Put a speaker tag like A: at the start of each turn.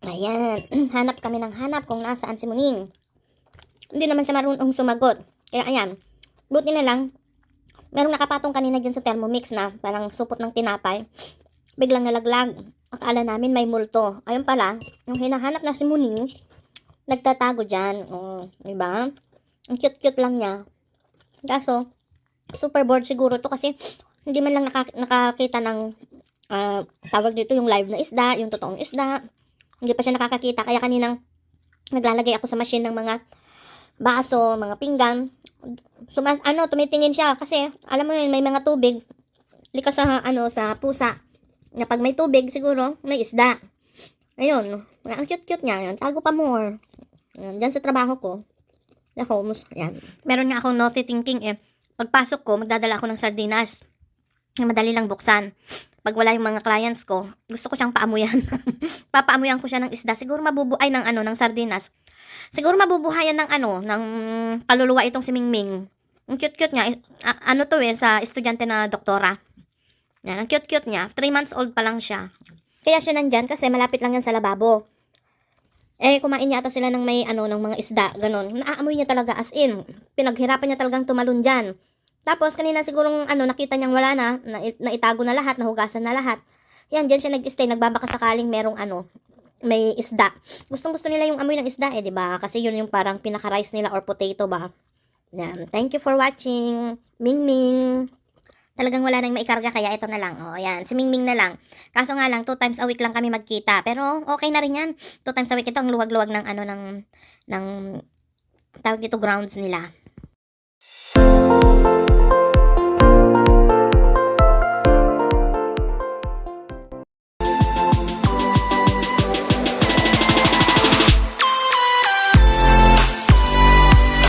A: Ayan, hanap kami ng hanap kung nasaan si Muning. Hindi naman siya marunong sumagot. Kaya ayan, buti na lang, merong nakapatong kanina dyan sa Thermomix na parang supot ng tinapay. Biglang nalaglag. Akala namin may multo. Ayun pala, yung hinahanap na si Muning, nagtatago dyan. Oh, di ba? Ang cute-cute lang niya. Kaso, super bored siguro to kasi hindi man lang naka- nakakita ng ah, tawag dito yung live na isda, yung totoong isda. Hindi pa siya nakakakita. Kaya kaninang naglalagay ako sa machine ng mga baso, mga pinggan. Sumas, ano, tumitingin siya kasi alam mo yun, may mga tubig. Likas sa, ano, sa pusa. Na pag may tubig, siguro, may isda. Ayun. Ang cute-cute niya. Yun. Tago pa more. Yan, dyan sa trabaho ko. Sa homes. Yan. Meron nga akong naughty thinking eh. Pagpasok ko, magdadala ako ng sardinas. Madali lang buksan. Pag wala yung mga clients ko, gusto ko siyang paamuyan. Papaamuyan ko siya ng isda. Siguro mabubuhay ng ano, ng sardinas. Siguro mabubuhayan ng ano, ng kaluluwa itong si Mingming. Ang cute-cute niya. A- ano to eh, sa estudyante na doktora. Yan, ang cute-cute niya. 3 months old pa lang siya. Kaya siya nandyan kasi malapit lang yan sa lababo. Eh, kumain yata sila ng may ano, ng mga isda, ganun. Naaamoy niya talaga as in. Pinaghirapan niya talagang tumalon dyan. Tapos, kanina sigurong ano, nakita niyang wala na, na, naitago na lahat, nahugasan na lahat. Yan, dyan siya nag-stay, nagbabaka sakaling merong ano, may isda. Gustong gusto nila yung amoy ng isda eh, di ba? Kasi yun yung parang pinaka-rice nila or potato ba? Yan. Thank you for watching. Ming Ming. Talagang wala nang maikarga kaya ito na lang. O, yan. Si Ming Ming na lang. Kaso nga lang, two times a week lang kami magkita. Pero okay na rin yan. Two times a week. Ito ang luwag-luwag ng ano, ng, ng, tawag dito, grounds nila. Música